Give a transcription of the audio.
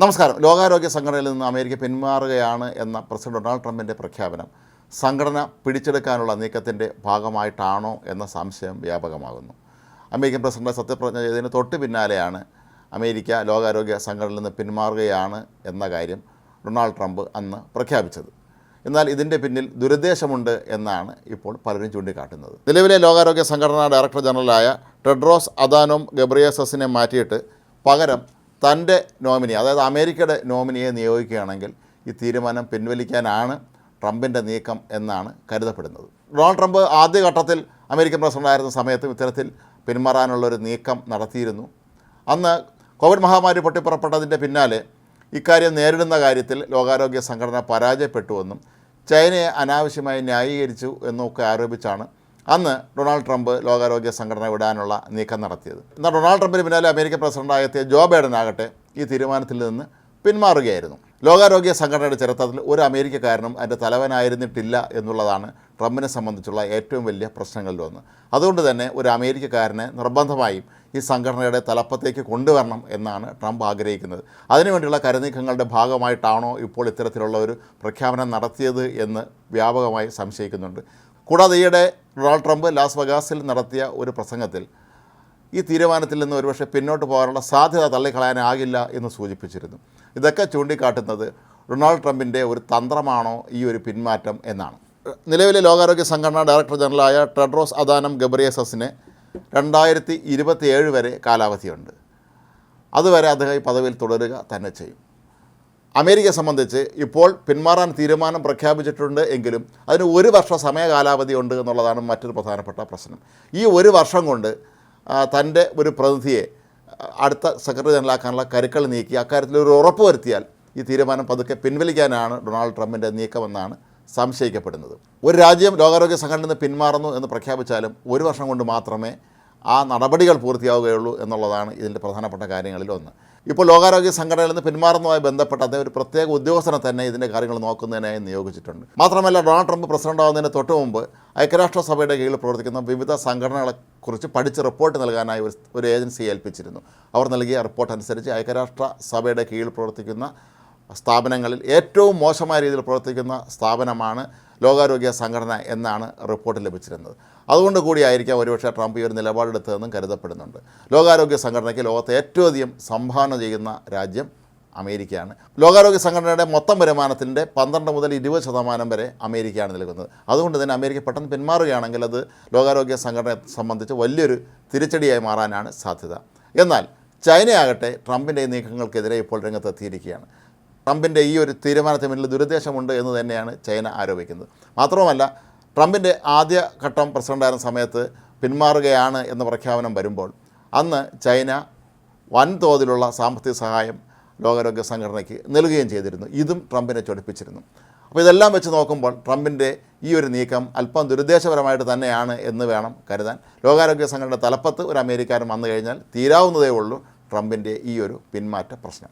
നമസ്കാരം. ലോകാരോഗ്യ സംഘടനയിൽ നിന്ന് അമേരിക്ക പിന്മാറുകയാണ് എന്ന പ്രസിഡന്റ് ഡൊണാൾഡ് ട്രംപിന്റെ പ്രഖ്യാപനം സംഘടന പിടിച്ചെടുക്കാനുള്ള നീക്കത്തിന്റെ ഭാഗമായിട്ടാണോ എന്ന സംശയം വ്യാപകമാകുന്നു. അമേരിക്കൻ പ്രസിഡന്റ് സത്യപ്രതിജ്ഞ ചെയ്തതിന് തൊട്ട് പിന്നാലെയാണ് അമേരിക്ക ലോകാരോഗ്യ സംഘടനയിൽ നിന്ന് പിന്മാറുകയാണ് എന്ന കാര്യം ഡൊണാൾഡ് ട്രംപ് അന്ന് പ്രഖ്യാപിച്ചത്. എന്നാൽ ഇതിന്റെ പിന്നിൽ ദുരുദ്ദേശമുണ്ട് എന്നാണ് ഇപ്പോൾ പലരും ചൂണ്ടിക്കാട്ടുന്നത്. നിലവിലെ ലോകാരോഗ്യ സംഘടനാ ഡയറക്ടർ ജനറലായ ടെഡ്രോസ് അദാനോം ഗബ്രിയസസിനെ മാറ്റിയിട്ട് പകരം തന്റെ നോമിനി അതായത് അമേരിക്കയുടെ നോമിനിയെ നിയോഗിക്കുകയാണെങ്കിൽ ഈ തീരുമാനം പിൻവലിക്കാനാണ് ട്രംപിന്റെ നീക്കം എന്നാണ് കരുതപ്പെടുന്നത്. ഡൊണാൾഡ് ട്രംപ് ആദ്യഘട്ടത്തിൽ അമേരിക്കൻ പ്രസിഡന്റായിരുന്ന സമയത്തും ഇത്തരത്തിൽ പിന്മാറാനുള്ളൊരു നീക്കം നടത്തിയിരുന്നു. അന്ന് കോവിഡ് മഹാമാരി പൊട്ടിപ്പുറപ്പെട്ടതിന്റെ പിന്നാലെ ഇക്കാര്യം നേരിടുന്ന കാര്യത്തിൽ ലോകാരോഗ്യ സംഘടന പരാജയപ്പെട്ടുവെന്നും ചൈനയെ അനാവശ്യമായി ന്യായീകരിച്ചു എന്നൊക്കെ ആരോപിച്ചാണ് അന്ന് ഡൊണാൾഡ് ട്രംപ് ലോകാരോഗ്യ സംഘടന വിടാനുള്ള നീക്കം നടത്തിയത്. എന്നാൽ ഡൊണാൾഡ് ട്രംപിന് പിന്നാലെ അമേരിക്കൻ പ്രസിഡന്റായ ജോ ബൈഡൻ ആകട്ടെ ഈ തീരുമാനത്തിൽ നിന്ന് പിന്മാറുകയായിരുന്നു. ലോകാരോഗ്യ സംഘടനയുടെ ചരിത്രത്തിൽ ഒരു അമേരിക്കക്കാരനും അതിന്റെ തലവനായിരുന്നിട്ടില്ല എന്നുള്ളതാണ് ട്രംപിനെ സംബന്ധിച്ചുള്ള ഏറ്റവും വലിയ പ്രശ്നങ്ങളിലൊന്ന് അതുകൊണ്ട് തന്നെ ഒരു അമേരിക്കക്കാരനെ നിർബന്ധമായും ഈ സംഘടനയുടെ തലപ്പത്തേക്ക് കൊണ്ടുവരണം എന്നാണ് ട്രംപ് ആഗ്രഹിക്കുന്നത്. അതിനുവേണ്ടിയുള്ള കരുനീക്കങ്ങളുടെ ഭാഗമായിട്ടാണോ ഇപ്പോൾ ഇത്തരത്തിലുള്ള ഒരു പ്രഖ്യാപനം നടത്തിയത് എന്ന് വ്യാപകമായി സംശയിക്കുന്നുണ്ട്. കൂടാതെ ഈയിടെ ഡൊണാൾഡ് ട്രംപ് ലാസ് വഗാസിൽ നടത്തിയ ഒരു പ്രസംഗത്തിൽ ഈ തീരുമാനത്തിൽ നിന്ന് ഒരുപക്ഷെ പിന്നോട്ട് പോകാനുള്ള സാധ്യത തള്ളിക്കളയാനാകില്ല എന്ന് സൂചിപ്പിച്ചിരുന്നു. ഇതൊക്കെ ചൂണ്ടിക്കാട്ടുന്നത് ഡൊണാൾഡ് ട്രംപിന്റെ ഒരു തന്ത്രമാണോ ഈ ഒരു പിന്മാറ്റം എന്നാണ്. നിലവിലെ ലോകാരോഗ്യ സംഘടനാ ഡയറക്ടർ ജനറലായ ടെഡ്രോസ് അദാനം ഗബ്രിയസസിന് രണ്ടായിരത്തി ഇരുപത്തിയേഴ് വരെ കാലാവധിയുണ്ട്. അതുവരെ അദ്ദേഹം ഈ പദവിയിൽ തുടരുക തന്നെ ചെയ്യും. അമേരിക്കയെ സംബന്ധിച്ച് ഇപ്പോൾ പിന്മാറാൻ തീരുമാനം പ്രഖ്യാപിച്ചിട്ടുണ്ട് എങ്കിലും അതിന് ഒരു വർഷ സമയ കാലാവധി ഉണ്ട് എന്നുള്ളതാണ് മറ്റൊരു പ്രധാനപ്പെട്ട പ്രശ്നം. ഈ ഒരു വർഷം കൊണ്ട് തന്റെ ഒരു പ്രതിനിധിയെ അടുത്ത സെക്രട്ടറി ജനറലാക്കാനുള്ള കരുക്കൾ നീക്കി അക്കാര്യത്തിൽ ഒരു ഉറപ്പ് വരുത്തിയാൽ ഈ തീരുമാനം പതുക്കെ പിൻവലിക്കാനാണ് ഡൊണാൾഡ് ട്രംപിന്റെ നീക്കമെന്നാണ് സംശയിക്കപ്പെടുന്നത്. ഒരു രാജ്യം ലോകാരോഗ്യ നിന്ന് പിന്മാറുന്നു എന്ന് പ്രഖ്യാപിച്ചാലും ഒരു വർഷം കൊണ്ട് മാത്രമേ ആ നടപടികൾ പൂർത്തിയാവുകയുള്ളൂ എന്നുള്ളതാണ് ഇതിന്റെ പ്രധാനപ്പെട്ട കാര്യങ്ങളിൽ ഒന്ന്. ഇപ്പോൾ ലോകാരോഗ്യ സംഘടനയിൽ നിന്ന് പിന്മാറുന്നതുമായി ബന്ധപ്പെട്ട് അദ്ദേഹം ഒരു പ്രത്യേക ഉദ്യോഗസ്ഥനെ തന്നെ ഇതിന്റെ കാര്യങ്ങൾ നോക്കുന്നതിനായി നിയോഗിച്ചിട്ടുണ്ട്. മാത്രമല്ല ഡൊണാൾഡ് ട്രംപ് പ്രസിഡന്റ് ആവുന്നതിന് തൊട്ട് മുമ്പ് ഐക്യരാഷ്ട്രസഭയുടെ കീഴിൽ പ്രവർത്തിക്കുന്ന വിവിധ സംഘടനകളെക്കുറിച്ച് പഠിച്ച് റിപ്പോർട്ട് നൽകാനായി ഒരു ഒരു ഏജൻസിയെ ഏൽപ്പിച്ചിരുന്നു. അവർ നൽകിയ റിപ്പോർട്ട് അനുസരിച്ച് ഐക്യരാഷ്ട്രസഭയുടെ കീഴിൽ പ്രവർത്തിക്കുന്ന സ്ഥാപനങ്ങളിൽ ഏറ്റവും മോശമായ രീതിയിൽ പ്രവർത്തിക്കുന്ന സ്ഥാപനമാണ് ലോകാരോഗ്യ സംഘടന എന്നാണ് റിപ്പോർട്ട് ലഭിച്ചിരുന്നത്. അതുകൊണ്ട് കൂടിയായിരിക്കാം ഒരുപക്ഷെ ട്രംപ് ഈ ഒരു നിലപാടെടുത്തതെന്നും കരുതപ്പെടുന്നുണ്ട്. ലോകാരോഗ്യ സംഘടനയ്ക്ക് ലോകത്തെ ഏറ്റവും അധികം സംഭാവന ചെയ്യുന്ന രാജ്യം അമേരിക്കയാണ്. ലോകാരോഗ്യ സംഘടനയുടെ മൊത്തം വരുമാനത്തിന്റെ പന്ത്രണ്ട് മുതൽ ഇരുപത് ശതമാനം വരെ അമേരിക്കയാണ് നൽകുന്നത് അതുകൊണ്ട് തന്നെ അമേരിക്ക പെട്ടെന്ന് പിന്മാറുകയാണെങ്കിൽ അത് ലോകാരോഗ്യ സംഘടനയെ സംബന്ധിച്ച് വലിയൊരു തിരിച്ചടിയായി മാറാനാണ് സാധ്യത. എന്നാൽ ചൈനയാകട്ടെ ട്രംപിന്റെ നീക്കങ്ങൾക്കെതിരെ ഇപ്പോൾ രംഗത്തെത്തിയിരിക്കുകയാണ്. ട്രംപിന്റെ ഈ ഒരു തീരുമാനത്തിന് പിന്നിൽ ദുരുദ്ദേശമുണ്ട് എന്ന് തന്നെയാണ് ചൈന ആരോപിക്കുന്നത്. മാത്രവുമല്ല ട്രംപിന്റെ ആദ്യ ഘട്ടം പ്രസിഡന്റായിരുന്ന സമയത്ത് പിന്മാറുകയാണ് എന്ന പ്രഖ്യാപനം വരുമ്പോൾ അന്ന് ചൈന വൻതോതിലുള്ള സാമ്പത്തിക സഹായം ലോകാരോഗ്യ സംഘടനയ്ക്ക് നൽകുകയും ചെയ്തിരുന്നു. ഇതും ട്രംപിനെ ചൊടിപ്പിച്ചിരുന്നു. അപ്പോൾ ഇതെല്ലാം വെച്ച് നോക്കുമ്പോൾ ട്രംപിന്റെ ഈ ഒരു നീക്കം അല്പം ദുരുദ്ദേശപരമായിട്ട് തന്നെയാണ് എന്ന് വേണം കരുതാൻ. ലോകാരോഗ്യ സംഘടന തലപ്പത്ത് ഒരു അമേരിക്കാരൻ വന്നു കഴിഞ്ഞാൽ തീരാവുന്നതേ ഉള്ളൂ ട്രംപിന്റെ ഈ ഒരു പിന്മാറ്റ പ്രശ്നം.